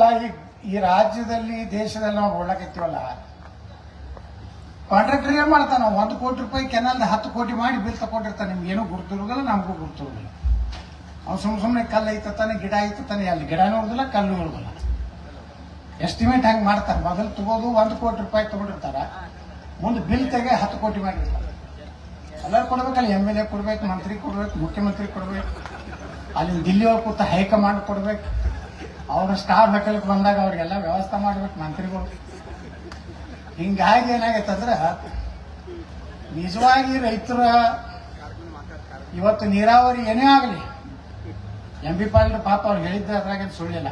ಅಲ್ಲ, ಈ ಈ ರಾಜ್ಯದಲ್ಲಿ ದೇಶದಲ್ಲಿ ನಾವು ಓಡಾಕತ್ತೀವಲ್ಲ ಕಾಂಟ್ರಾಕ್ಟರ್ ಏನ್ ಮಾಡ್ತಾನ? ಒಂದು ಕೋಟಿ ರೂಪಾಯಿ ಕೆನಲ್ ಹತ್ತು ಕೋಟಿ ಮಾಡಿ ಬಿಲ್ ತಗೊಂಡಿರ್ತಾನೆ. ನಿಮ್ಗೇನು ಗುರುತಿರೋದಿಲ್ಲ ನಮಗೂ ಗುರುತಿರೋದಿಲ್ಲ ಅವ್ನು ಸುಮ್ ಸುಮ್ಮನೆ ಕಲ್ಲು ಐತತಾನೆ ಗಿಡ ಐತತಾನೆ ಅಲ್ಲಿ ಗಿಡ ನೋಡುದಿಲ್ಲ, ಕಲ್ಲು ನೋಡುದಿಲ್ಲ. ಎಸ್ಟಿಮೇಟ್ ಹಂಗೆ ಮಾಡ್ತಾರೆ. ಮೊದಲು ತಗೋದು ಒಂದು ಕೋಟಿ ರೂಪಾಯಿ ತಗೊಂಡಿರ್ತಾರ. ಮುಂದೆ ಬಿಲ್ ತೆಗೆ ಹತ್ತು ಕೋಟಿ ಮಾಡಿರ್ತಾರೆ. ಎಲ್ಲರೂ ಕೊಡ್ಬೇಕಲ್ಲ, ಎಂ ಎಲ್ ಎ ಕೊಡ್ಬೇಕು, ಮಂತ್ರಿ ಕೊಡ್ಬೇಕು, ಮುಖ್ಯಮಂತ್ರಿ ಕೊಡ್ಬೇಕು. ಅಲ್ಲಿ ದಿಲ್ಲಿ ಹೋಗಿ ಕೂತ ಹೈಕಮಾಂಡ್ ಕೊಡ್ಬೇಕು. ಅವ್ರ ಸ್ಟಾರ್ ಹೋಟೆಲ್ಗೆ ಬಂದಾಗ ಅವ್ರಿಗೆಲ್ಲ ವ್ಯವಸ್ಥೆ ಮಾಡ್ಬೇಕು ಮಂತ್ರಿಗಳು ಹಿಂಗಾಗಿ ಏನಾಗೈತಂದ್ರ ನಿಜವಾಗಿ ರೈತರ ಇವತ್ತು ನೀರಾವರಿ ಏನೇ ಆಗಲಿ ಎಂ ಬಿ ಪಾಲ್ ಪಾಪ ಅವ್ರು ಹೇಳಿದ್ದ ಅದ್ರಾಗ ಸುಳ್ಳಿಲ್ಲ.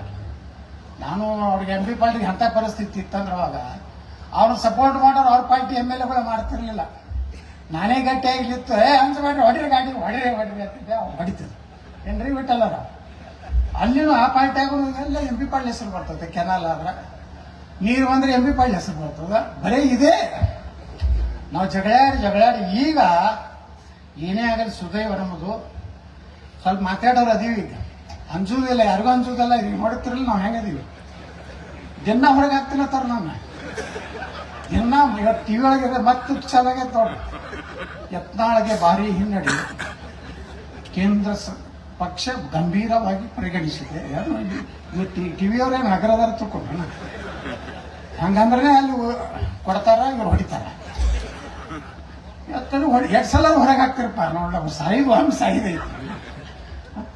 ನಾನು ಅವ್ರಿಗೆ ಎಂ ಬಿ ಪಾಲ್ಗೆ ಅಂಥ ಪರಿಸ್ಥಿತಿ ಇತ್ತಂದ್ರೆ ಅವಾಗ, ಅವ್ರು ಸಪೋರ್ಟ್ ಮಾಡೋರು ಅವ್ರ ಪಾರ್ಟಿ ಎಂ ಎಲ್ ಎಗಳು ಮಾಡ್ತಿರ್ಲಿಲ್ಲ. ನಾನೇ ಗಟ್ಟಿಯಾಗಿತ್ತು ಏ ಅಂಜಬೇಡ್ರಿ ಹೊಡಿರಿ ಗಾಡಿ, ಹೊಡಿರಿ ಹೊಡಿರಿ ಅಂತಿದ್ದೆ, ಅವ್ರು ಹೊಡಿತಿದ್ರು. ಏನ್ರಿ ಬಿಟ್ಟಲ್ಲ ಅಲ್ಲಿನೂ ಆ ಪಾಯಿಂಟ್ ಎಲ್ಲ ಎಂ ಪಿ ಪಾಳ್ಯ ಹೆಸರು ಬರ್ತದೆ, ಕೆನಾಲ್ ಆದ್ರೆ. ನೀರು ಬಂದ್ರೆ ಎಂ ಪಿ ಪಾಳ್ಯ ಹೆಸರು ಬರ್ತದೆ. ಬರೇ ಇದೆ. ನಾವು ಜಗಳಾಡಿ ಜಗಳಾಡಿ ಈಗ ಏನೇ ಆಗಲಿ ಸುದೈವ ನಮ್ಮದು ಸ್ವಲ್ಪ ಮಾತಾಡೋರು ಅದೀವಿ ಅನ್ಸೋದಿಲ್ಲ ಯಾರಿಗೂ ಅನ್ಸೋದಿಲ್ಲ ಇದು ನೋಡ್ತಿರಲ್ಲ ನಾವು ಹೆಂಗದೀವಿ ದಿನ ಹೊರಗೆ ಹಾಕ್ತಿಲ್ಲತ್ತಾರ ನಾನು ದಿನ ಟಿ ವಿ ಒಳಗೆ ಮತ್ತೆ ಚೆನ್ನಾಗೈತೆ ನೋಡ್ರಿ. ಯತ್ನಾಳಗೆ ಭಾರಿ ಹಿನ್ನಡೆ. ಕೇಂದ್ರ ಪಕ್ಷ ಗಂಭೀರವಾಗಿ ಪರಿಗಣಿಸಿದೆ. ಟಿವಿಯವ್ರೇನು ಹಗರದಾರ ತಿಳ್ಕೊಂಡ್ರಣ ಹಂಗಂದ್ರೆ ಅಲ್ಲಿ ಕೊಡ್ತಾರ ಇವ್ರು ಹೊಡಿತಾರ? ಇವತ್ತು ಹೊಡಿ ಸಲ ಹೊರಗೆ ಹಾಕ್ತಿರಪ್ಪ ನೋಡ ಸಾಯಿದು ಹಂಗೆ ಸಾಯಿದೆ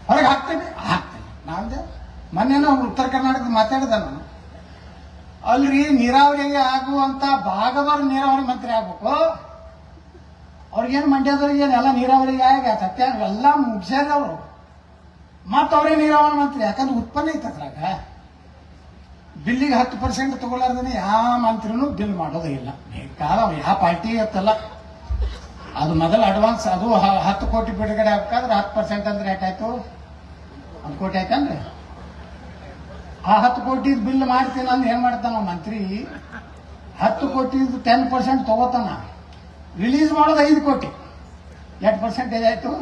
ಹೊರಗೆ ಹಾಕ್ತೇನೆ ಹಾಕ್ತೇನೆ. ನಾವ್ದೆ ಮೊನ್ನೆ ನಾವು ಉತ್ತರ ಕರ್ನಾಟಕದ ಮಾತಾಡಿದೆ ನಾನು. ಅಲ್ರಿ, ನೀರಾವರಿಗೆ ಆಗುವಂತ ಭಾಗವರ ನೀರಾವರಿ ಮಂತ್ರಿ ಆಗ್ಬೇಕು. ಅವ್ರಿಗೇನು ಮಂಡ್ಯದವ್ರಿಗೆ ಏನು ಎಲ್ಲ ನೀರಾವರಿಗೆ ಆಗ ಸತ್ಯ? ಎಲ್ಲ ಮುಗಿಸ್ಯಾರ ಅವರು. ಮತ್ತೆ ಅವರೇ ನೀರಾವರಿ ಮಂತ್ರಿ, ಯಾಕಂದ್ರೆ ಉತ್ಪನ್ನ ಐತೆ ಅದ್ರಾಗ. ಬಿಲ್ಲಿಗೆ ಹತ್ತು ಪರ್ಸೆಂಟ್ ತಗೊಳ್ಳಾರ್ದೇ ಯಾವ ಮಂತ್ರಿನೂ ಬಿಲ್ ಮಾಡೋದೇ ಇಲ್ಲ. ಬೇಕಾದ ಯಾವ ಪಾರ್ಟಿ ಇತ್ತಲ್ಲ ಅದು ಮೊದಲು ಅಡ್ವಾನ್ಸ್ ಅದು ಹತ್ತು ಕೋಟಿ ಬಿಡುಗಡೆ ಆಗ್ಬೇಕಾದ್ರೆ ಹತ್ತು ಪರ್ಸೆಂಟ್ ಅಂದ್ರೆ ಏಟಾಯ್ತು? ಒಂದು ಕೋಟಿ ಆಯ್ತಂದ್ರೆ? ಆ ಹತ್ತು ಕೋಟಿ ಬಿಲ್ ಮಾಡ್ತೀನಿ ಅಂದ್ರೆ ಏನ್ ಮಾಡ್ತಾನ ಮಂತ್ರಿ? ಹತ್ತು ಕೋಟಿ ಟೆನ್ ಪರ್ಸೆಂಟ್ ತಗೋತಾನ. ರಿಲೀಸ್ ಮಾಡೋದು ಐದು ಕೋಟಿ. ಎಂಟು ಪರ್ಸೆಂಟೇಜ್ ಆಯ್ತು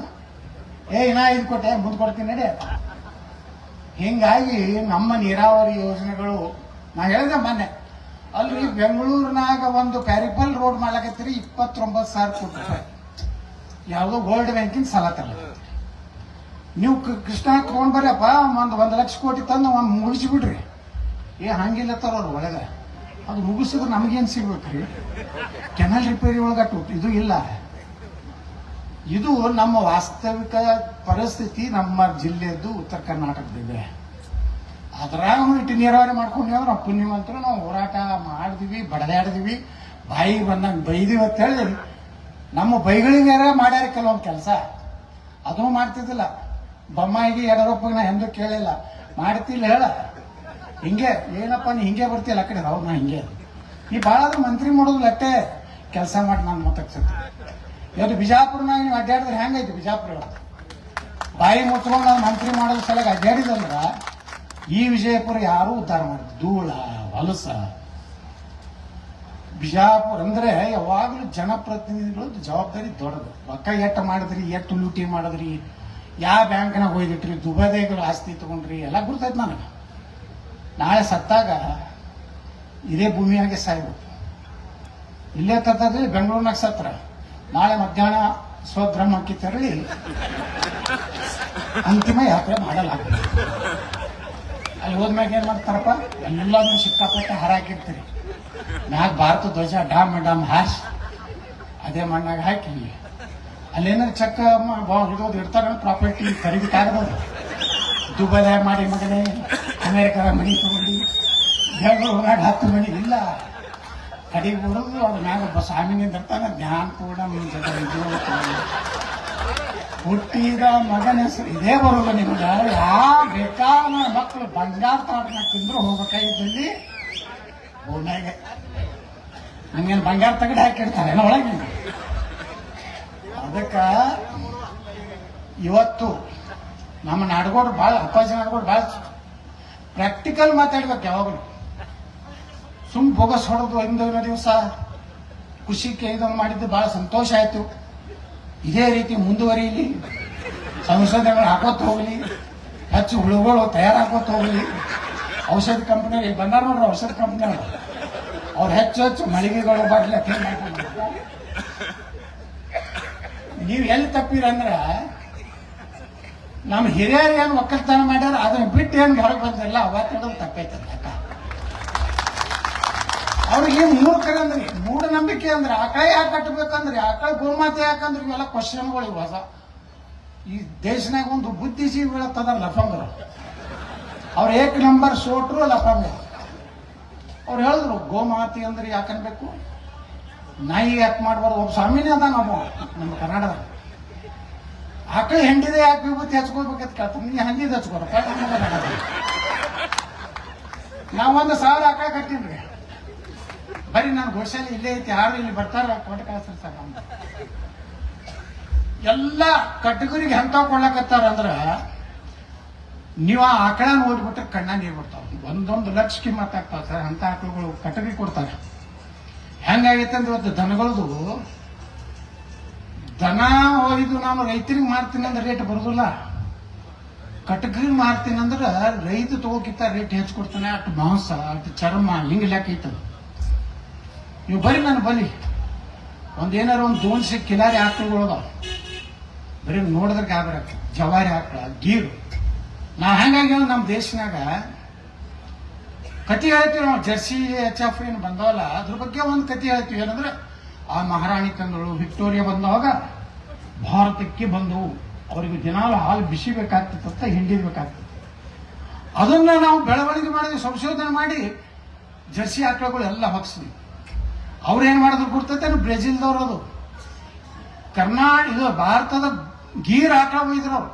ಏ ಇನ್ನ ಇದು ಕೊಟ್ಟೆ ಮುಂದೆ ಕೊಡ್ತೀನಿ, ನಡಿ. ಹಿಂಗಾಗಿ ನಮ್ಮ ನೀರಾವರಿ ಯೋಜನೆಗಳು, ನಾ ಹೇಳಿದೆ ಮೊನ್ನೆ, ಅಲ್ಲಿ ಬೆಂಗಳೂರಿನಾಗ ಒಂದು ಪ್ಯಾರಿಪಲ್ ರೋಡ್ ಮಾಡ್ಲಕತ್ತೀರಿ, ಇಪ್ಪತ್ತೊಂಬತ್ತು ಸಾವಿರ ಕೋಟಿ ರೂಪಾಯಿ. ಯಾವುದೋ ಗೋಲ್ಡ್ ಬ್ಯಾಂಕಿನ ಸಾಲ ತಗೊಳ್ಳಿ ನೀವು ಕೃಷ್ಣ ತಗೊಂಡ್ ಬರ್ರಪ್ಪ ಒಂದು ಒಂದು ಲಕ್ಷ ಕೋಟಿ ತಂದು ಒಂದು ಮುಗಿಸ್ಬಿಡ್ರಿ ಏ, ಹಂಗಿಲ್ಲ ಅವ್ರು ಒಳಗೆ. ಅದು ಮುಗಿಸಿದ್ರೆ ನಮಗೇನು ಸಿಗ್ಬೇಕ್ರಿ? ಕೆನಲ್ ರಿಪೇರಿ ಒಳಗಟ್ಟು ಇದು ಇಲ್ಲ. ಇದು ನಮ್ಮ ವಾಸ್ತವಿಕ ಪರಿಸ್ಥಿತಿ ನಮ್ಮ ಜಿಲ್ಲೆಯದ್ದು ಉತ್ತರ ಕರ್ನಾಟಕದಿದೆ. ಅದ್ರಾಗ ಇಟ್ಟು ನೀರಾವರಿ ಮಾಡ್ಕೊಂಡ್ವಿ ಅಂದ್ರೆ ಪುಣ್ಯವಂತರು ನಾವು ಹೋರಾಟ ಮಾಡಿದ್ವಿ, ಬಡದಾಡಿದ್ವಿ, ಬಾಯಿಗೆ ಬಂದಂಗೆ ಬೈದಿವಿ ಅಂತ ಹೇಳಿ ನಮ್ಮ ಬೈಗಳಿಗೆ ಮಾಡ್ಯಾರ ಕೆಲವೊಂದು ಕೆಲಸ. ಅದು ಮಾಡ್ತಿದ್ದಿಲ್ಲ. ಬೊಮ್ಮಾಯಿಗೆ ಯಡಿಯೂರಪ್ಪಗೆ ನಾ ಎಂದೂ ಕೇಳಿಲ್ಲ. ಮಾಡ್ತಿಲ್ಲ ಹೇಳ. ಹಿಂಗೆ, ಏನಪ್ಪ ನೀ ಹಿಂಗೆ ಬರ್ತಿಲ್ಲ ಕಡೆ? ಹೌದು ನಾ ಹಿಂಗೆ. ನೀ ಭಾಳ ಮಂತ್ರಿ ಮಾಡೋದು ಲಟ್ಟೆ. ಕೆಲಸ ಮಾಡಿ ನಾನು ಮತ್ತಕ್ಸತಿ ಇವತ್ತು ಬಿಜಾಪುರನಾಗ ನೀವು ಅಡ್ಡಾಡಿದ್ರೆ ಹೆಂಗೈತಿ ಬಿಜಾಪುರ? ಬಾಯಿ ಮುಚ್ಕೊಂಡು ನಾನು ಮಂತ್ರಿ ಮಾಡೋದ್ರ ಸಲಗ ಅಡ್ಡಾಡಿದಂದ್ರ ಈ ವಿಜಯಪುರ ಯಾರು ಉದ್ಧಾರ ಮಾಡಿದ್ರು? ಧೂಳ, ಹೊಲಸ. ಬಿಜಾಪುರ ಅಂದ್ರೆ ಯಾವಾಗಲೂ ಜನಪ್ರತಿನಿಧಿಗಳು ಜವಾಬ್ದಾರಿ ದೊಡ್ಡದು. ರೊಕ್ಕ ಎಟ್ಟು ಮಾಡಿದ್ರಿ, ಎಟ್ಟು ಲೂಟಿ ಮಾಡಿದ್ರಿ ಯಾವ ಬ್ಯಾಂಕ್ನಾಗ ಹೋಯ್ದಿಟ್ರಿ ದುಬೈದಾಗರು ಆಸ್ತಿ ತಗೊಂಡ್ರಿ, ಎಲ್ಲ ಗುರ್ತೈತೆ ನನಗೆ. ನಾಳೆ ಸತ್ತಾಗ ಇದೇ ಭೂಮಿಯಾಗೆ ಸಾಯ್ಬೇಕು. ಇಲ್ಲೇ ತರ್ತದ್ರಿ ಬೆಂಗಳೂರಿನಾಗ ಸತ್ರ. ನಾಳೆ ಮಧ್ಯಾಹ್ನ ಸ್ವಗ್ರಾಮಕ್ಕೆ ತೆರಳಿ ಅಂತಿಮ ಯಾತ್ರೆ ಮಾಡಲಾಗುತ್ತೆ. ಅಲ್ಲಿ ಹೋದ್ಮ್ಯಾಗ ಏನ್ ಮಾಡ್ತಾರಪ್ಪ? ಎಲ್ಲಾನು ಸಿಕ್ಕಾಪಟ್ಟೆ ಹಾರಾಕಿರ್ತೀರಿ ಮ್ಯಾಗ ಭಾರತ ಧ್ವಜ, ಡಾಮ್ ಡಾಮ್ ಹಾಸ್ ಅದೇ ಮಣ್ಣಾಗ ಹಾಕಿ. ಅಲ್ಲೇನಾರು ಚೆಕ್ ಇಡೋದು ಇಡ್ತಾರ ಪ್ರಾಪರ್ಟಿ ಖರೀದಿ ಕಾಗದ ದುಬೈದಾಗ ಮಾಡಿ ಮಗನೇ, ಅಮೇರಿಕಾದ ಮನಿ ತಗೊಂಡು ಬೆಂಗಳೂರಿನಾಗ ಹತ್ತು ಮನಿ ಇಲ್ಲ. ಕಡೆಗೆ ಬರೋದು ಅದ್ರ ಮ್ಯಾಗ ಒಬ್ಬ ಸ್ವಾಮಿ ಇರ್ತಾನೆ ಜ್ಞಾನ ಕೂಡ ಹುಟ್ಟಿದ ಮಗನ ಹೆಸರು ಇದೇ ಬರೋದು ನಿಮ್ಗೆ. ಯಾ ಬೇಕಾದ ಮಕ್ಕಳು ಬಂಗಾರ ತಾಟನ ತಿಂದ್ರು ಹೋಗ್ಬೇಕಾಗಿದ್ದಲ್ಲಿ ಭೂಮ್ಯಾಗ ನಂಗೇನು ಬಂಗಾರ ತಗಡೆ ಹಾಕಿಡ್ತಾರೆ ಒಳಗೆ? ಅದಕ್ಕ ಇವತ್ತು ನಮ್ಮ ನಾಡಗೋಡು ಭಾಳ ಅಪ್ಪಾಜಿ ನಾಡಗೋಡು ಭಾಳ ಪ್ರಾಕ್ಟಿಕಲ್ ಮಾತಾಡ್ಬೇಕು ಯಾವಾಗಲೂ. ಸುಮ್ ಬೋಗಸ್ ಹೊಡೆದು ಹಿಂದಿನ ದಿವಸ ಖುಷಿ ಕೇಳಿದಂಗೆ ಮಾಡಿದ್ದು ಬಹಳ ಸಂತೋಷ ಆಯ್ತು. ಇದೇ ರೀತಿ ಮುಂದುವರಿಯಲಿ ಸಂಶೋಧನೆಗಳು ಹಾಕೋತ ಹೋಗಲಿ. ಹೆಚ್ಚು ಹುಳುಗಳು ತಯಾರಾಕೋತ ಹೋಗಲಿ. ಔಷಧ ಕಂಪನಿ ಬಂದಾರ ನೋಡ್ರಿ ಔಷಧ ಕಂಪನಿ ಅವ್ರು ಹೆಚ್ಚು ಹೆಚ್ಚು ಮಳಿಗೆಗಳು ಬಾಟ್ಲಿ ಕ್ಲೀನ್ ಮಾಡ್ಕೊಂಡು ನೀವು ಎಲ್ಲಿ ತಪ್ಪಿರಂದ್ರೆ ನಮ್ಮ ಹಿರಿಯರು ಏನು ಒಕ್ಕಲ್ತನ ಮಾಡ್ಯಾರ, ಅದನ್ನ ಬಿಟ್ಟು ಏನು ಹೊರಗೆ ಬಂದಿಲ್ಲ. ಅವತ್ತಿಡೋದು ತಪ್ಪೈತಲ್ಲ ಅಕ್ಕ ಅಂದ್ರೆ ಮೂಢ ಮೂಢನಂಬಿಕೆ ಅಂದ್ರೆ ಆಕಳ ಯಾಕೆ ಕಟ್ಟಬೇಕಂದ್ರೆ ಆಕಳ ಗೋಮಾತೆ ಯಾಕಂದ್ರೆ ಇವೆಲ್ಲ ಕ್ವಶನ್ಗಳು ಹೊಸ. ಈ ದೇಶನಾಗ ಒಂದು ಬುದ್ಧಿಜೀವಿ ಬೀಳತ್ತದ ಲಫಂಗರು. ಅವ್ರು ಏಕ್ ನಂಬರ್ ಸೋಟ್ರು ಲಫಂಗ. ಅವ್ರು ಹೇಳಿದ್ರು, ಗೋಮಾತೆ ಅಂದ್ರೆ ಯಾಕನ್ಬೇಕು ನಾಯಿ ಯಾಕೆ ಮಾಡ್ಬಾರ್ದು? ಒಬ್ಬ ಸ್ವಾಮಿನೇ ಅದ ನಾವು ನಮ್ಮ ಕನ್ನಡದ ಆಕಳ ಹೆಂಡಿದೆ ಯಾಕೆ ವಿಭೂತಿ ಹಚ್ಕೋಬೇಕಂತ ಕೇಳ್ತಾರೆ ನೀ ಹಂಗಿದ ಹಚ್ಕೋರಪ್ಪ ನಾವೊಂದು ಸಾವಿರ ಆಕಳ ಕಟ್ಟಿನ್ರಿ ಬರೀ ನಾನು ಗೋಶಾಲೆ ಇಲ್ಲೇ ಐತಿ, ಯಾರು ಇಲ್ಲಿ ಬರ್ತಾರ ಕೊಟ್ಟು ಕಳಿಸ್ರಿ ಸರ್ ಎಲ್ಲ ಕಟ್ಟಗುರಿಗೆ ಹಂತ ಕೊಡ್ಲಕತ್ತಾರ ಅಂದ್ರ ನೀವು ಆ ಆಕಳ ಓದ್ಬಿಟ್ರೆ ಕಣ್ಣ ನೀರು ಬರ್ತಾವ ಒಂದೊಂದು ಲಕ್ಷ ಕಿಮ್ಮತ್ ಆಗ್ತಾವ ಸರ್, ಅಂತ ಆಕಳುಗಳು ಕಟ್ಟಗಿ ಕೊಡ್ತಾರೆ. ಹೆಂಗಾಗೈತೆ ಅಂದ್ರೆ ಇವತ್ತು ದನಗಳದು, ದನ ಹೋಗಿದ್ದು ನಾನು ರೈತರಿಗೆ ಮಾರ್ತೀನಿ ಅಂದ್ರೆ ರೇಟ್ ಬರೋದಿಲ್ಲ. ಕಟಕರಿಗೆ ಮಾರ್ತೀನಿ ಅಂದ್ರೆ ರೈತ ತಗೋಕಿತ್ತ ರೇಟ್ ಹೆಚ್ಚು ಕೊಡ್ತಾನೆ, ಅಷ್ಟು ಮಾಂಸ ಅಟ್ ಚರ್ಮ, ಹಿಂಗೆ ಲೆಕ್ಕ ಐತದ. ನೀವು ಬರ್ರಿ ನಾನು ಬನ್ನಿ. ಒಂದೇನಾರ ಒಂದು ದೋನ್ಸಿ ಕಿಲಾರಿ ಆಕಳುಗಳು ಅದಾವ ಬರೀ ನೋಡಿದ್ರೆ ಗಾಬರಿ ಜವಾರಿ ಆಕಳ ಗೀರು. ನಾ ಹಂಗಾಗಿ ನಮ್ಮ ದೇಶನಾಗ ಕತಿ ಹೇಳ್ತೀವಿ ನಾವು, ಜರ್ಸಿ ಎಚ್ ಎಫ್ ಏನು ಬಂದವಲ್ಲ, ಅದ್ರ ಬಗ್ಗೆ ಒಂದು ಕತಿ ಹೇಳ್ತೀವಿ. ಏನಂದ್ರೆ, ಆ ಮಹಾರಾಣಿ ತಂದಳು ವಿಕ್ಟೋರಿಯಾ ಬಂದವಾಗ ಭಾರತಕ್ಕೆ ಬಂದವು ಅವರಿಗೆ ದಿನಾಲು ಹಾಲು ಬಿಸಿ ಬೇಕಾಗ್ತಿತ್ತ ಹಿಂಡಿಬೇಕಾಗ್ತದೆ ಅದನ್ನ ನಾವು ಬೆಳವಣಿಗೆ ಮಾಡಿದ್ವಿ ಸಂಶೋಧನೆ ಮಾಡಿ ಜರ್ಸಿ ಆಕಳುಗಳು ಎಲ್ಲ ಹೊಕ್ಸಿದ್ವಿ. ಅವ್ರು ಏನ್ ಮಾಡಿದ್ರು ಗುರ್ತೈತೆ? ಬ್ರೆಜಿಲ್ದವ್ರು ಅದು. ಕರ್ನಾಟಕ ಇದು ಭಾರತದ ಗೀರ್ ಆಟ ಒಯ್ದ್ರು ಅವ್ರು.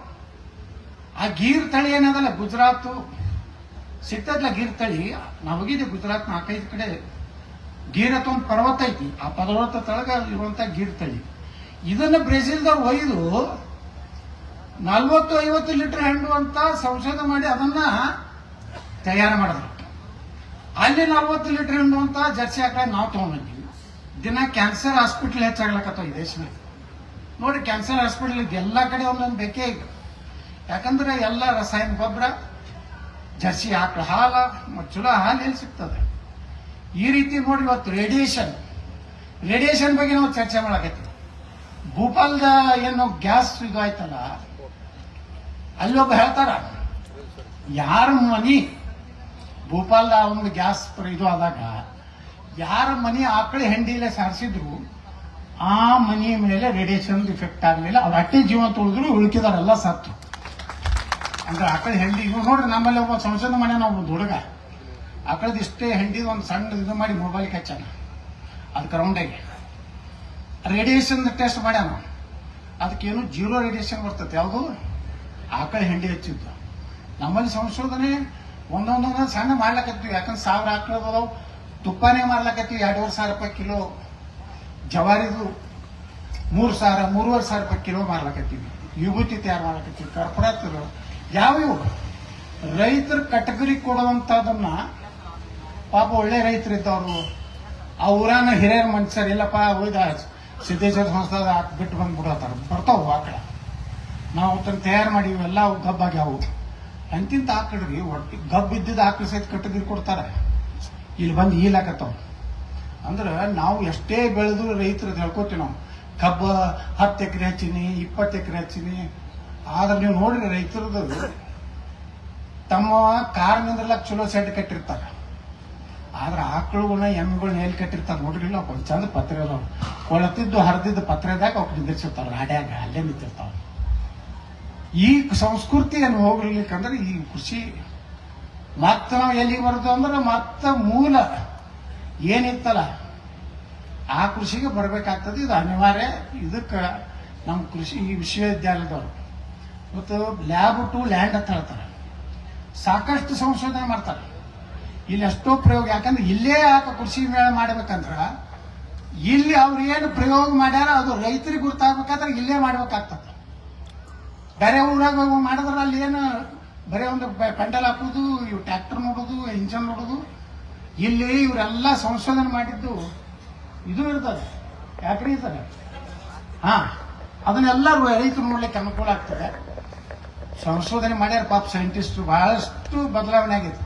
ಆ ಗೀರ್ ತಳಿ ಏನದಲ್ಲ, ಗುಜರಾತು. ಸಿಗ್ತದಲ್ಲ ಗೀರ್ ತಳಿ? ನಾವು ಹೋಗಿದ್ದೆ ಗುಜರಾತ್ ನಾಲ್ಕೈದು ಕಡೆ. ಗೀರ್ ಅಥವಾ ಪರ್ವತ ಐತಿ. ಆ ಪರ್ವತ ತಳಗ ಇರುವಂತ ಗೀರ್ ತಳಿ. ಇದನ್ನ ಬ್ರೆಜಿಲ್ದವ್ರು ಒಯ್ದು ನಲ್ವತ್ತು ಐವತ್ತು ಲೀಟರ್ ಹೆಂಡು ಅಂತ ಸಂಶೋಧನೆ ಮಾಡಿ ಅದನ್ನ ತಯಾರು ಮಾಡಿದ್ರು. ಅಲ್ಲಿ ನಲ್ವತ್ತು ಲೀಟರ್ ಹೆಂಡು ಅಂತ ಜರ್ಸಿ ಆಕಳ ನಾವು ತಗೊಂಡ್ಬಂದ್ವಿ ದಿನ ಕ್ಯಾನ್ಸರ್ ಹಾಸ್ಪಿಟ್ಲ್ ಹೆಚ್ಚಾಗ್ಲಕತ್ತಾವ ಈ ನೋಡಿ ಕ್ಯಾನ್ಸರ್ ಹಾಸ್ಪಿಟಲ್ ಎಲ್ಲ ಕಡೆ ಒಂದೊಂದು ಬೇಕೇ ಈಗ ಯಾಕಂದ್ರೆ ಎಲ್ಲ ರಸಾಯನ ಗೊಬ್ಬರ, ಜರ್ಸಿ ಆಕಳ ಹಾಲ ಮತ್ತು ಚಲೋ ಹಾಲು ಎಲ್ಲಿ ಸಿಗ್ತದೆ? ಈ ರೀತಿ ನೋಡಿ ಇವತ್ತು ರೇಡಿಯೇಷನ್ ರೇಡಿಯೇಷನ್ ಬಗ್ಗೆ ನಾವು ಚರ್ಚೆ ಮಾಡಕತ್ತೀವಿ. ಭೂಪಾಲ್ದ ಏನು ಗ್ಯಾಸ್ ಇದು ಆಯ್ತಲ್ಲ? ಅಲ್ಲಿ ಒಬ್ಬ ಹೇಳ್ತಾರ, ಯಾರ ಮನಿ? ಭೂಪಾಲ್ದ ಒಂದು ಗ್ಯಾಸ್ ಇದು ಆದಾಗ ಯಾರ ಮನೆ ಆಕಳೆ ಹೆಂಡಿಲೆ ಸಾರಿಸಿದ್ರು, ಆ ಮನೆಯ ಮೇಲೆ ರೇಡಿಯೇಷನ್ ಇಫೆಕ್ಟ್ ಆಗಲಿಲ್ಲ ಅವ್ರ ಅಟ್ಟೆ ಜೀವ ತೊಳೆದ್ರು ಉಳ್ಕಿದಾರೆಲ್ಲ ಸತ್ತು. ಅಂದ್ರೆ ಆಕಳ ಹೆಂಡಿ ನೋಡ್ರಿ ನಮ್ಮಲ್ಲಿ ಒಬ್ಬ ಸಂಶೋಧನೆ ಮಾಡ್ಯಾನ ಒಬ್ಬ ಹುಡುಗ. ಆಕಳದ ಇಷ್ಟೇ ಹೆಂಡಿದ ಒಂದು ಸಣ್ಣ ಇದು ಮಾಡಿ ಮೊಬೈಲ್ ಹಚ್ಚಾನ ಅದಕ್ಕೆ ರೌಂಡಾಗಿ ರೇಡಿಯೇಷನ್ ಟೆಸ್ಟ್ ಮಾಡ್ಯಾನ. ಅದಕ್ಕೇನು ಜೀರೋ ರೇಡಿಯೇಷನ್ ಬರ್ತದೆ, ಯಾವುದು? ಆಕಳ ಹೆಂಡಿ ಹಚ್ಚಿದ್ದು. ನಮ್ಮಲ್ಲಿ ಸಂಶೋಧನೆ ಒಂದೊಂದೊಂದು ಸಣ್ಣ ಮಾಡ್ಲಕತ್ತೀವಿ ಯಾಕಂದ್ರೆ ಸಾವಿರ ಆಕಳದವು ತುಪ್ಪನೇ ಮಾರ್ಲಕತ್ತೀವಿ ಎರಡೂವರೆ ಸಾವಿರ ರೂಪಾಯಿ ಕಿಲೋ ಜವಾರಿದು ಮೂರು ಸಾವಿರ, ಮೂರುವರೆ ಸಾವಿರ ರೂಪಾಯಿ ಕಿಲೋ ಮಾರ್ಲಕತ್ತೀವಿ. ವಿಭೂತಿ ತಯಾರು ಮಾಡ್ಲಕತ್ತೀವಿ ಯಾವ ಇವು? ರೈತರ ಕಟಗರಿ ಕೊಡುವಂಥದ್ದನ್ನ ಪಾಪ ಒಳ್ಳೆ ರೈತರಿದ್ದವರು. ಆ ಊರಾನ ಹಿರಿಯರ ಮನುಷ್ಯರು ಇಲ್ಲಪ್ಪ, ಹೋಯ್ದ, ಸಿದ್ದೇಶ್ವರ ಸಂಸ್ಥಾದ ಹಾಕಿ ಬಿಟ್ಟು ಬಂದ್ಬಿಡತ್ತಾರ. ಬರ್ತಾವು ಆಕಳ. ನಾವು ತನ್ನ ತಯಾರು ಮಾಡಿವೆಲ್ಲ ಗಬ್ಬಾಗ್ಯಾವು. ಅಂತಿಂತ ಆಕಳ್ರಿ ಒಟ್ಟು ಗಬ್ಬ ಇದ್ದಿದ್ದು ಆಕಳ ಸಹಿತ ಕಟಗರಿ ಕೊಡ್ತಾರೆ. ಇಲ್ಲಿ ಬಂದು ಈಲಾಕತ್ತಾವ ಅಂದ್ರೆ ನಾವು ಎಷ್ಟೇ ಬೆಳೆದು ರೈತರು ಹೇಳ್ಕೊತೀವಿ ನಾವು. ಕಬ್ಬ ಹತ್ತು ಎಕರೆ ಹಚ್ಚೀನಿ, ಇಪ್ಪತ್ತು ಎಕರೆ ಹಚ್ಚೀನಿ. ಆದ್ರೆ ನೀವು ನೋಡ್ರಿ ರೈತರದ್ದು ತಮ್ಮ ಕಾರ್ ಚಲೋ ಸೆಡ್ ಕಟ್ಟಿರ್ತಾರ. ಆದ್ರೆ ಆಕಳುಗಳನ್ನ ಎಮ್ಮೆಗಳನ್ನ ಎಲ್ಲಿ ಕಟ್ಟಿರ್ತಾರ ನೋಡ್ರಿಲ್ಲ ನಾವು ಚಂದ ಪತ್ರೆ ಅದಾವ. ಕೊಳತಿದ್ದು, ಹರಿದಿದ್ದು ಪತ್ರೆದಾಗ ಅವ್ಕೆ ನಿಂದಿರ್ಸಿರ್ತಾವ ರಾಡ್ಯಾಗ ಅಲ್ಲೇ ನಿಂತಿರ್ತಾವ. ಈ ಸಂಸ್ಕೃತಿ ಏನು ಹೋಗ್ಲಿಕ್ಕಂದ್ರೆ ಈ ಕೃಷಿ ಮತ್ತೆ ನಾವು ಎಲ್ಲಿಗೆ ಬರುತ್ತೆ ಅಂದ್ರೆ ಮತ್ತೆ ಮೂಲ ಏನಿತ್ತಲ್ಲ, ಆ ಕೃಷಿಗೆ ಬರಬೇಕಾಗ್ತದೆ. ಇದು ಅನಿವಾರ್ಯ. ಇದಕ್ಕೆ ನಮ್ಮ ಕೃಷಿ, ಈ ವಿಶ್ವವಿದ್ಯಾಲಯದವರು. ಮತ್ತು ಲ್ಯಾಬ್ ಟು ಲ್ಯಾಂಡ್ ಅಂತ ಹೇಳ್ತಾರೆ. ಸಾಕಷ್ಟು ಸಂಶೋಧನೆ ಮಾಡ್ತಾರೆ. ಇಲ್ಲಿ ಎಷ್ಟೋ ಪ್ರಯೋಗ. ಯಾಕಂದ್ರೆ ಇಲ್ಲೇ ಯಾಕೆ ಕೃಷಿ ಮೇಳ ಮಾಡ್ಬೇಕಂದ್ರ, ಇಲ್ಲಿ ಅವ್ರು ಏನು ಪ್ರಯೋಗ ಮಾಡ್ಯಾರ ಅದು ರೈತರಿಗೆ ಗೊತ್ತಾಗ್ಬೇಕಾದ್ರೆ ಇಲ್ಲೇ ಮಾಡ್ಬೇಕಾಗ್ತದೆ. ಬೇರೆ ಊರಾಗ ಮಾಡಿದ್ರೆ ಅಲ್ಲಿ ಏನು ಬರೀ ಒಂದು ಪೆಂಡಲ್ ಹಾಕೋದು ಇವು ಟ್ರ್ಯಾಕ್ಟರ್ ನೋಡೋದು ಇಂಜನ್ ನೋಡೋದು ಇಲ್ಲಿ ಇವರೆಲ್ಲ ಸಂಶೋಧನೆ ಮಾಡಿದ್ದು ಇದು ಇರ್ತದೆ ಯಾಕ್ರಿ ಇರ್ತದೆ. ಹಾ, ಅದನ್ನೆಲ್ಲ ರೈತರು ನೋಡ್ಲಿಕ್ಕೆ ಅನುಕೂಲ ಆಗ್ತದೆ. ಸಂಶೋಧನೆ ಮಾಡ್ಯಾರ ಪಾಪ ಸೈಂಟಿಸ್ಟ್ ಬಹಳಷ್ಟು ಬದಲಾವಣೆ ಆಗಿದೆ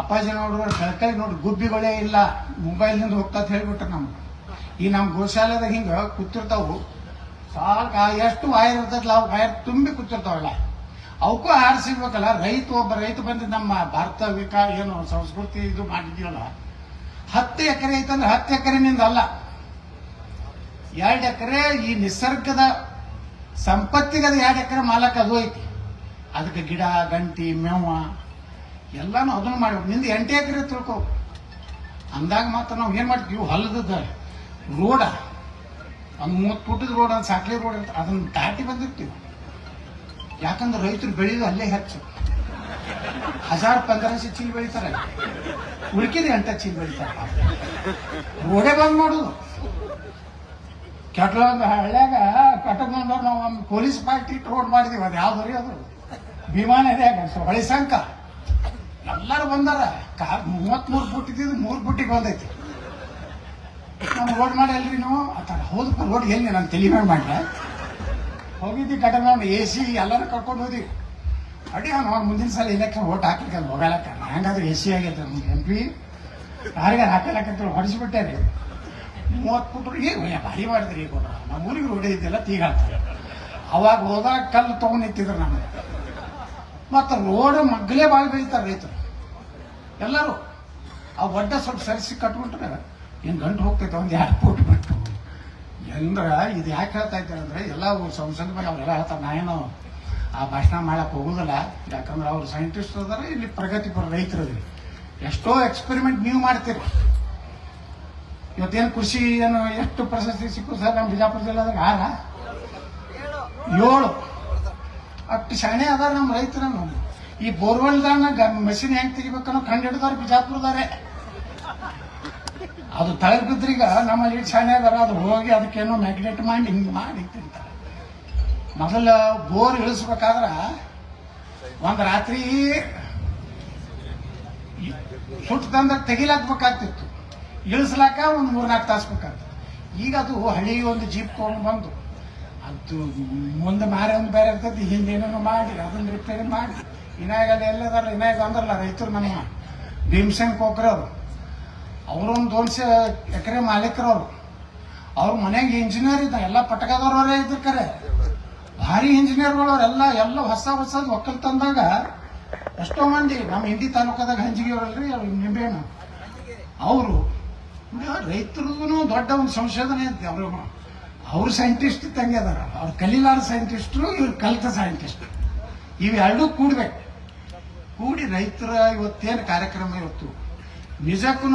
ಅಪ್ಪಾಜಿನವ್ರು ಕಳ್ಕೈ ನೋಡಿ ಗುಬ್ಬಿಗಳೇ ಇಲ್ಲ ಮೊಬೈಲ್ನಿಂದ ಹೋಗ್ತಾ ಹೇಳ್ಬಿಟ್ರೆ ನಮ್ಗೆ. ಈ ನಮ್ಮ ಗೋಶಾಲೆದಾಗ ಹಿಂಗೆ ಕೂತಿರ್ತಾವು. ಸಾಕು ಎಷ್ಟು ವಾಯರ್ ಇರ್ತೈತಲ್ಲ ಅವು ವಾಯರ್ ತುಂಬಿ ಕೂತಿರ್ತಾವಲ್ಲ. ಅವಕ್ಕೂ ಆಹಾರ ಸಿಗ್ಬೇಕಲ್ಲ ರೈತ ಒಬ್ಬ ರೈತ ಬಂದು ನಮ್ಮ ಭಾರತ ವಿಕಾ ಏನು ಸಂಸ್ಕೃತಿ ಇದು ಮಾಡಿದ್ಯಲ್ಲ? ಹತ್ತು ಎಕರೆ ಐತಂದ್ರೆ ಹತ್ತು ಎಕರೆನಿಂದ ಅಲ್ಲ. ಎರಡು ಎಕರೆ ಈ ನಿಸರ್ಗದ ಸಂಪತ್ತಿಗೆ ಅದು ಎರಡು ಎಕರೆ ಮಾಲಕ್ ಅದು ಐತಿ. ಅದಕ್ಕೆ ಗಿಡ, ಗಂಟಿ, ಮೇವ ಎಲ್ಲಾನು ಅದನ್ನು ಮಾಡ್ಬೇಕು. ನಿಂದ ಎಂಟು ಎಕರೆ ತಿಳ್ಕೊ. ಅಂದಾಗ ಮಾತ್ರ ನಾವು ಏನ್ ಮಾಡ್ತೀವಿ? ಹೊಲದ ರೋಡ. ಒಂದು ಮೂವತ್ತು ಫುಟದ ರೋಡ್, ಒಂದು ಸಾಕ್ಲಿ ರೋಡ್ ಅಂತ ಅದನ್ನ ದಾಟಿ ಬಂದಿರ್ತೀವಿ. ಯಾಕಂದ್ರೆ ರೈತರು ಬೆಳೆಯೋದು ಅಲ್ಲೇ ಹೆಚ್ಚು. ಹಜಾರ್ ಪಂದ್ರಸೆ ಚೀಲ ಬೆಳಿತಾರೆ. ಉಳ್ಕಿದ ಎಂಟ ಚೀಲ ಬೆಳಿತಾರೆ. ರೋಡೆ ಬಂದ್ ಮಾಡುದು. ಕೆಟ್ಟೊಂದು ಹಳ್ಳ್ಯಾಗ ಕಟ್ಟಕೊಂಡ್ರು ನಾವು ಒಂದು ಪೊಲೀಸ್ ಪಾರ್ಟಿ ರೋಡ್ ಮಾಡಿದೀವಿ. ಅದು ಯಾವ್ದು ರೀ ಅದು? ವಿಮಾನ ನದಿಯಾಗ ಹೊಳೆ ಸಂಕ. ಎಲ್ಲರೂ ಬಂದಾರ. ಕಾರ್ ಮೂವತ್ಮೂರು ಫುಟ್ ಇದ್ದಿದ್ದು ಮೂರು ಫುಟ್ಟಿಗೆ ಬಂದೈತಿ. ನಾವು ರೋಡ್ ಮಾಡಿ ಅಲ್ರಿ ನೀವು ಆತ ಹೌದಪ್ಪ ರೋಡ್ ಎಲ್ಲಿ? ನಾನು ತಲೆ ಮೇಲೆ ಮಾಡ್ರೆ. ಹೋಗಿದ್ದಿ ನಾನು ಎ ಸಿ ಎಲ್ಲರೂ ಕರ್ಕೊಂಡು ಹೋದಿ ಅಡಿ ನಾವು ಮುಂದಿನ ಸಲ ಇಲೆಕ್ಷನ್ ಓಟ್ ಹಾಕ್ಲಿಕ್ಕೆ ಅಲ್ಲಿ ಹೋಗಲಕ್ಕ. ಹೆಂಗಾದ್ರೂ ಎ ಸಿ ಆಗೈತೆ ನಮ್ಗೆ ಎಂ ಪಿ ಯಾರಿಗಾರು ಹಾಕಲಕ್ಕಂತ ಹೊಡಿಸ್ಬಿಟ್ಟೆ ರೀ. ಮೂವತ್ತು ಪುಟ್ರು ಏನು ಭಾರಿ ಮಾಡಿದ್ರಿ ಈಗ ನಮ್ಮ ಊರಿಗೆ ರೋಡಿ ಇದ್ದಿಲ್ಲ ತೀಗಾಡ್ತಾರೆ ಅವಾಗ ಹೋದಾಗ ಕಲ್ಲು ತೊಗೊಂಡು ನಿಂತಿದ್ರು ನಮಗೆ. ಮತ್ತು ರೋಡ್ ಮಗ್ಲೇ ಬಾಯಿ ಬೆಳಿತಾರೆ ರೈತರು. ಎಲ್ಲರೂ. ಆ ಒಡ್ಡ ಸ್ವಲ್ಪ ಸರಿಸಿ ಕಟ್ಬಿಟ್ರೆ ಏನು ಗಂಟು ಹೋಗ್ತೈತೆ, ಒಂದು ಎರಡು ಫುಟ್ ಎಂದ್ರ ಇದು ಯಾಕೆ ಹೇಳ್ತಾ ಇದ್ದಾರೆ ಅಂದ್ರೆ ಎಲ್ಲ ಸಂಸದ ಮೇಲೆ ಅವರೆಲ್ಲ ಹೇಳ್ತಾರೆ, ನಾನೇನು ಆ ಭಾಷಣ ಮಾಡಕ್ ಹೋಗುದಿಲ್ಲ. ಯಾಕಂದ್ರೆ ಅವ್ರು ಸೈಂಟಿಸ್ಟ್ ಅದಾರ ಇಲ್ಲಿ ಪ್ರಗತಿಪರ ರೈತರು ಇದ್ರಿ. ಎಷ್ಟೋ ಎಕ್ಸ್ಪೆರಿಮೆಂಟ್ ನೀವು ಮಾಡ್ತೀರಿ. ಇವತ್ತೇನು ಕೃಷಿ ಏನು ಎಷ್ಟು ಪ್ರಶಸ್ತಿ ಸಿಕ್ಕು ಸರ್ ನಮ್ಮ ಬಿಜಾಪುರ ಜಿಲ್ಲೆದಾಗ? ಆರ? ಏಳು. ಅಷ್ಟು ಶಾಣೆ ಅದಾರ ನಮ್ಮ ರೈತರ ನಮ್ಮ ಈ ಬೋರ್ವೆಲ್ದಾಗ ಮಷಿನ್ ಹೆಂಗೆ ತೆಗಿಬೇಕನ್ನೋ ಕಂಡು ಹಿಡಿದವ್ರು ಬಿಜಾಪುರದಾರೆ ಅದು ತಳಗ್ ಬಿದ್ರೀಗ ನಮ್ಮಲ್ಲಿ ಶಾಣೆ ಅದಾರ, ಅದು ಹೋಗಿ ಅದಕ್ಕೇನೋ ಮ್ಯಾಗ್ನೆಟ್ ಮಾಡಿ ಹಿಂಗ್ ಮಾಡಿ ತಿಂತಾರೆ. ಮೊದಲ ಬೋರ್ ಇಳಿಸ್ಬೇಕಾದ್ರ ಒಂದ್ ರಾತ್ರಿ ಸುಟ್ಟು ತಂದ ತೆಗಿಲಾಕ್ಬೇಕಾಗ್ತಿತ್ತು. ಇಳಿಸ್ಲಾಕ ಒಂದು ಮೂರ್ನಾಲ್ಕು ತಾಸು ಬೇಕಾಗ್ತದೆ ಈಗ ಅದು ಹಳಿ ಒಂದು ಜೀಪ್ ತಗೊಂಡು ಬಂದು, ಅದು ಮುಂದೆ ಮಾರಿ ಒಂದು ಬೇರೆ ಇರ್ತೈತಿ ಹಿಂದೇನೋ ಮಾಡಿ, ಅದನ್ನ ರಿಪೇರಿ ಮಾಡಿ. ಇನಾಗ ಅಲ್ಲಿ ಎಲ್ಲದಾರ ಇನಾಗ ಅಂದ್ರಲ್ಲ ರೈತರು ನಮ್ಮ ಭೀಮಸೇನ್ ಕೋಕ್ರವ್ರು. ಅವರೊಂದು ದೋನ್ಸೆ ಎಕರೆ ಮಾಲೀಕರವ್ರು ಅವ್ರ. ಮನೆಗೆ ಇಂಜಿನಿಯರ್ ಇದ್ದ ಎಲ್ಲ ಪಟಕದವ್ರವರೇ ಇದ್ರು ಕರೆ ಭಾರಿ ಇಂಜಿನಿಯರ್ಗಳು ಅವರೆಲ್ಲ ಎಲ್ಲ ಹೊಸ ಹೊಸದ್ ಒಕ್ಕಲ್ತಂದಾಗ ಎಷ್ಟೋ ಮಂದಿ ನಮ್ಮ ಹಿಂದಿ ತಾಲೂಕದಾಗ ಹಂಜಿಗೆ ಅವರಲ್ರಿ ಅವ್ರು ಅವರು ರೈತರಿಗೂ ದೊಡ್ಡ ಒಂದು ಸಂಶೋಧನೆ ಐತಿ ಅವರು. ಅವ್ರು ಸೈಂಟಿಸ್ಟ್ ತಂಗಿ ಅದಾರ. ಅವ್ರು ಕಲೀಲಾರ ಸೈಂಟಿಸ್ಟ್ರು ಇವ್ರು ಕಲಿತ ಸೈಂಟಿಸ್ಟ್ ಇವೆರಡೂ ಕೂಡ್ಬೇಕು. ಕೂಡಿ ರೈತರ ಇವತ್ತೇನು ಕಾರ್ಯಕ್ರಮ ಇವತ್ತು? ನಿಜಕ್ಕೂ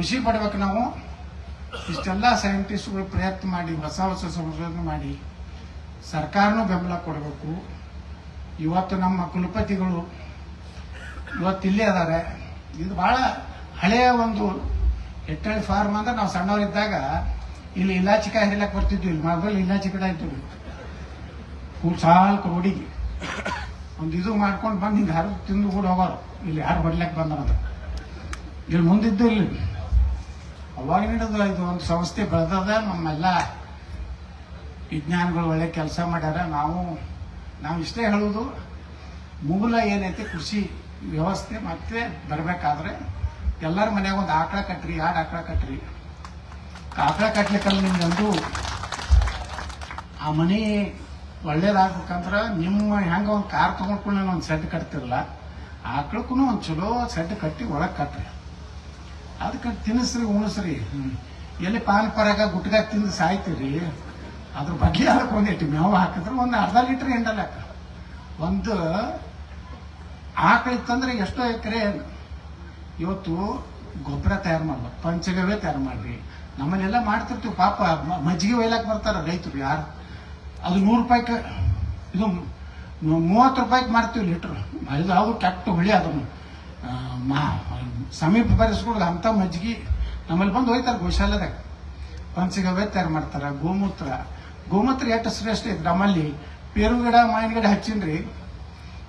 ಖುಷಿ ಪಡ್ಬೇಕು ನಾವು. ಇಷ್ಟೆಲ್ಲ ಸೈಂಟಿಸ್ಟ್ಗಳು ಪ್ರಯತ್ನ ಮಾಡಿ, ಹೊಸ ಹೊಸ ಸಂಶೋಧನೆ ಮಾಡಿ, ಸರ್ಕಾರನೂ ಬೆಂಬಲ ಕೊಡಬೇಕು. ಇವತ್ತು ನಮ್ಮ ಕುಲಪತಿಗಳು ಇವತ್ತು ಇಲ್ಲೇ ಅದಾರೆ ಇದು ಬಹಳ ಹಳೆಯ ಒಂದು ಹೆಟ್ಟಳ್ಳಿ ಫಾರ್ಮ್ ಅಂದ್ರೆ ನಾವು ಸಣ್ಣವರಿದ್ದಾಗ ಇಲ್ಲಿ ಇಲಾಚಿಕಾಯಿ ಹರಿಲಕ್ಕೆ ಬರ್ತಿದ್ವಿ ಇಲ್ಲಿ ಮೊದಲು ಇಲಾಚಿ ಗಿಡ ಇತ್ತು. ಹೂ ಸಾಲ್ಕು ಹುಡುಗಿ ಒಂದು ಇದು ಮಾಡ್ಕೊಂಡು ಬಂದು ಹಿಂಗೆ ಹರಿದು ತಿಂದು ಕೂಡ ಹೋಗೋರು. ಇಲ್ಲಿ ಯಾರು ಹೊಡ್ಲಕ್ಕೆ ಬಂದವಂತ ಇಲ್ಲಿ ಮುಂದಿದ್ದು ಇಲ್ಲಿ. ಅವಾಗ ಇದು ಒಂದು ಸಂಸ್ಥೆ ಬೆಳೆದದ, ನಮ್ಮೆಲ್ಲ ವಿಜ್ಞಾನಿಗಳು ಒಳ್ಳೆ ಕೆಲಸ ಮಾಡ್ಯಾರ. ನಾವು ನಾವು ಇಷ್ಟೇ ಹೇಳೋದು, ಮೂಲ ಏನೈತಿ, ಕೃಷಿ ವ್ಯವಸ್ಥೆ ಮತ್ತೆ ಬರಬೇಕಾದ್ರೆ ಎಲ್ಲರ ಮನೆಯಾಗ ಒಂದು ಆಕಳ ಕಟ್ರಿ ಎರಡು ಆಕಳ ಕಟ್ಟ್ರಿ ಆಕಳ ಕಟ್ಲಿಕ್ಕಲ್ಲ ನಿಮ್ಗೊಂದು ಆ ಮನೆ ಒಳ್ಳೇದಾಗ್ಬೇಕಂದ್ರ ನಿಮ್ಮ ಹೆಂಗೆ ಒಂದು ಕಾರ್ ತಗೊಂಡ್ಕೊಂಡು ಒಂದು ಸೆಡ್ ಕಟ್ತಿರಲ್ಲ ಆಕಳಕ್ಕೂ ಒಂದು ಚಲೋ ಸೆಡ್ ಕಟ್ಟಿ ಒಳಗೆ ಕಟ್ರಿ. ಅದಕ್ಕೆ ತಿನ್ನಿಸ್ರಿ, ಉಣಿಸ್ರಿ. ಎಲ್ಲಿ ಪಾನ್ ಪರಾಗ ಗುಟ್ಕಾಗ ತಿಂದು ಸಾಯ್ತೀರಿ, ಅದ್ರ ಬಗ್ಗೆ ಅದಕ್ಕೆ ಒಂದಿಟ್ಟು ಮೇವು ಹಾಕಿದ್ರೆ ಒಂದು ಅರ್ಧ ಲೀಟರ್ ಎಂಡಲ್ಲ ಒಂದು ಆಕಳ ಇತ್ತಂದ್ರೆ ಎಷ್ಟೋ ಎಕರೆ ಇವತ್ತು ಗೊಬ್ಬರ ತಯಾರು ಮಾಡ್ಬೇಕು ಪಂಚಗವೇ ತಯಾರು ಮಾಡ್ರಿ. ನಮ್ಮಲ್ಲೆಲ್ಲ ಮಾಡ್ತಿರ್ತೀವಿ, ಪಾಪ ಮಜ್ಜಿಗೆ ಒಯ್ಲಾಕ್ ಬರ್ತಾರ ರೈತರು ಯಾರು. ಅದು ನೂರು ರೂಪಾಯಿಗೆ ಇದು ಮೂವತ್ತು ರೂಪಾಯಿಗೆ ಮಾಡ್ತೀವಿ ಲೀಟ್ರ್. ಇದು ಅವ್ರು ಕೆಟ್ಟ ಹುಳಿ ಅದನ್ನು. ಮಾ, ಸಮೀಪ ಬರೆಸ್ಕೊಡ್ದು ಅಂಥ ಮಜ್ಜಿಗೆ ನಮ್ಮಲ್ಲಿ ಬಂದು ಹೋಯ್ತಾರೆ ಗೋಶಾಲದಾಗ. ಪಂಚಗವ್ಯ ತಯಾರು ಮಾಡ್ತಾರ, ಗೋಮೂತ್ರ. ಗೋಮೂತ್ರ ಎಷ್ಟು ಶ್ರೇಷ್ಠ ಐತೆ ನಮ್ಮಲ್ಲಿ. ಪೇರು ಗಿಡ ಮಾವಿನ ಗಿಡ ಹಚ್ಚಿನ್ರಿ.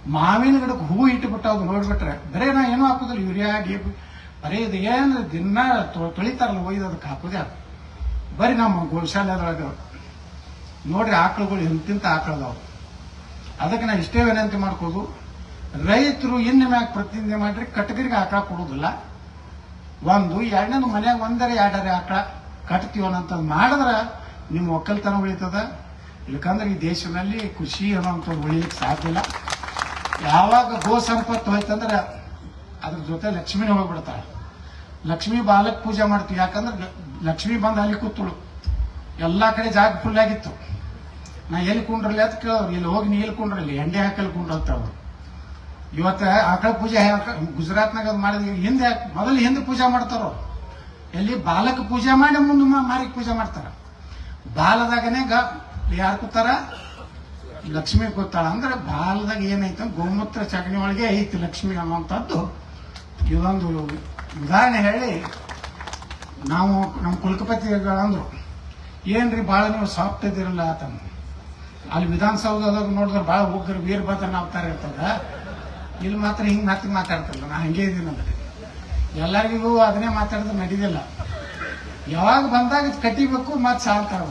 ಮಾವಿನ ಗಿಡಕ್ಕೆ ಹೂ ಇಟ್ಟುಬಿಟ್ಟು ಅದು ನೋಡ್ಬಿಟ್ರೆ, ಬರೇ ನಾ ಏನೂ ಹಾಕೋದಿಲ್ಲ ಯೂರಿಯಾ ಡಿ ಬರೀ ಇದು ಏನಂದ್ರೆ ದಿನ ತೊಳಿತಾರಲ್ಲ, ಒಯ್ದು ಅದಕ್ಕೆ ಹಾಕೋದೇ ಅದು. ಬರೀ ನಮ್ಮ ಗೋಶಾಲೆದೊಳಗೆ. ನೋಡ್ರಿ ಆಕಳುಗಳು ಎಂತಿಂತ ಆಕಳದವು. ಅದಕ್ಕೆ ನಾ ಇಷ್ಟೇ ವಿನಂತಿ ಮಾಡ್ಕೋದು. ರೈತರು ಇನ್ನು ಮ್ಯಾಗ ಪ್ರತಿನಿಧಿ ಮಾಡ್ರಿ ಕಟಕರಿಗೆ ಆಕಳ ಕೊಡುದಿಲ್ಲ ಒಂದು, ಎರಡನೇದು ಮನ್ಯಾಗ ಒಂದರೆ, ಎರಡರೆ ಆಕಳ ಕಟ್ತೀವಿ ಅನ್ನೋಂಥದ್ದು ಮಾಡಿದ್ರೆ ನಿಮ್ಮ ಒಕ್ಕಲ್ತನ ಉಳಿತದ. ಇಲ್ಕಂದ್ರೆ ಈ ದೇಶದಲ್ಲಿ ಕೃಷಿ ಅನ್ನೋಂಥದ್ದು ಉಳಿಲಿಕ್ಕೆ ಸಾಧ್ಯ ಇಲ್ಲ. ಯಾವಾಗ ಗೋ ಸಂಪತ್ತು ಹೋಯ್ತಂದ್ರೆ ಅದ್ರ ಜೊತೆ ಲಕ್ಷ್ಮೀನೇ ಹೋಗ್ಬಿಡ್ತಾಳೆ. ಲಕ್ಷ್ಮಿ ಬಾಲಕ್ ಪೂಜೆ ಮಾಡ್ತೀವಿ. ಯಾಕಂದ್ರೆ ಲಕ್ಷ್ಮಿ ಬಂದು ಅಲ್ಲಿ ಕೂತಳು. ಎಲ್ಲ ಕಡೆ ಜಾಗ ಫುಲ್ ಆಗಿತ್ತು. ನಾ ಎಲ್ಲಿ ಕುಂಡ್ರಲಿ ಅಂತ ಇಲ್ಲಿ ಹೋಗಿ ನೀ ಎಲ್ಲಿ ಕುಂಡ್ರಲ್ಲಿ ಎಂಡೆ ಹಾಕಲ್ಲಿ ಕುಂಡ್ರತ್ತ ಅವ್ರು. ಇವತ್ತ ಆಕಳ ಪೂಜೆ ಗುಜರಾತ್ನಾಗ ಅದು ಮಾಡಿದ್ವಿ ಹಿಂದೆ ಮೊದಲು ಹಿಂದೆ ಪೂಜೆ ಮಾಡ್ತಾರ? ಎಲ್ಲಿ ಬಾಲಕ ಪೂಜೆ ಮಾಡಿ ಮುಂದೆ ಮಾರಿಗೆ ಪೂಜೆ ಮಾಡ್ತಾರ. ಬಾಲದಾಗನೇ ಗ ಯಾರು ಕೂತಾರ? ಲಕ್ಷ್ಮಿ ಕೂತಾಳ. ಅಂದ್ರೆ ಬಾಲದಾಗ ಏನೈತೆ? ಗೋಮೂತ್ರ ಚಗಣಿ ಒಳಗೆ ಐತಿ ಲಕ್ಷ್ಮಿ ಅನ್ನುವಂಥದ್ದು. ಇದೊಂದು ಉದಾಹರಣೆ ಹೇಳಿ, ನಾವು ನಮ್ಮ ಕುಲಕಪತಿಗಳಂದ್ರು ಏನ್ರಿ ಭಾಳ ನೀವು ಸಾಫ್ಟ್ ಇದಿರಲ್ಲ ಆತನ ಅಲ್ಲಿ ವಿಧಾನಸೌಧದಾಗ ನೋಡಿದ್ರೆ ಭಾಳ ಉಗ್ರ ವೀರಭದ್ರನ ಅವತಾರ ಇರ್ತದ. ಇಲ್ಲಿ ಮಾತ್ರ ಹಿಂಗೆ ಮಾತ್ರ ಮಾತಾಡ್ತಲ್ಲ ನಾ ಹಂಗೆ ಇದ್ದೀನಿ ಅಂತ. ಎಲ್ಲರಿಗೂ ಅದನ್ನೇ ಮಾತಾಡೋದು ನಡೀದಿಲ್ಲ. ಯಾವಾಗ ಬಂದಾಗ ಕಟ್ಟಿಬೇಕು, ಮತ್ತೆ ಸಾಲ್ತಾವ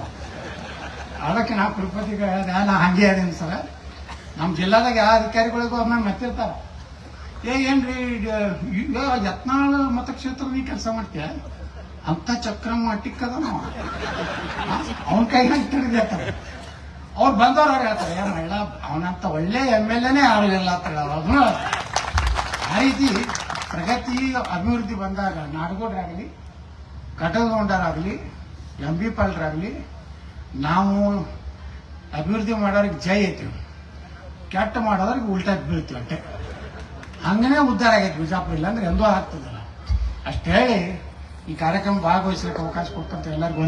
ಅದಕ್ಕೆ ನಾ ಕುಲಪತಿಗೆ ಹೇಳಿದೆ ನಾ ಹಂಗೆ ಅದೇನು ಸರ. ನಮ್ಮ ಜಿಲ್ಲಾದಾಗ ಯಾವ ಅಧಿಕಾರಿಗಳಿಗೂ ಒಮ್ಮೆ ಮತ್ತಿರ್ತಾರ. ಏ, ಏನ್ರಿ ಯತ್ನಾಳ ಮತಕ್ಷೇತ್ರ ನೀ ಕೆಲಸ ಮಾಡ್ತೀಯ? ಅಂತ ಚಕ್ರಮ್ಮ ಟಿಕ್ಕದ ನಾವು ಅವನ ಕೈನಾಗ ಹಿಡಿದಿರ್ತಾರೆ ಅವ್ರು ಬಂದವ್ರು ಅವ್ರು ಹೇಳ್ತಾರೆ, ಏ ಮಹಿಳಾ, ಅವನಂತ ಒಳ್ಳೆ ಎಂ ಎಲ್ ಎನೇ ಆಗಲಿಲ್ಲ ಅಂತ ಹೇಳೋರು ಆ ರೀತಿ ಪ್ರಗತಿ, ಅಭಿವೃದ್ಧಿ ಬಂದಾಗ ನಾಡಗೋಡ್ರಾಗಲಿ, ಕಟಗೌಂಡರಾಗಲಿ, ಎಂ ಬಿ ಪಾಲ್ರಾಗಲಿ, ನಾವು ಅಭಿವೃದ್ಧಿ ಮಾಡೋರಿಗೆ ಜೈ ಐತಿ ಕೆಟ್ಟ ಮಾಡೋದ್ರಿಗೆ ಉಲ್ಟಾ ಬೀಳ್ತೀವಿ ಅಂತೆ. ಹಂಗನೇ ಉದ್ಧಾರ ಆಗೈತೆ ಬಿಜಾಪುರ ಇಲ್ಲ ಅಂದ್ರೆ ಎಂದೂ ಆಗ್ತದಲ್ಲ. ಅಷ್ಟೇ ಈ ಕಾರ್ಯಕ್ರಮ ಭಾಗವಹಿಸ್ಲಿಕ್ಕೆ ಅವಕಾಶ ಕೊಟ್ಟಂತ ಎಲ್ಲರಿಗೂ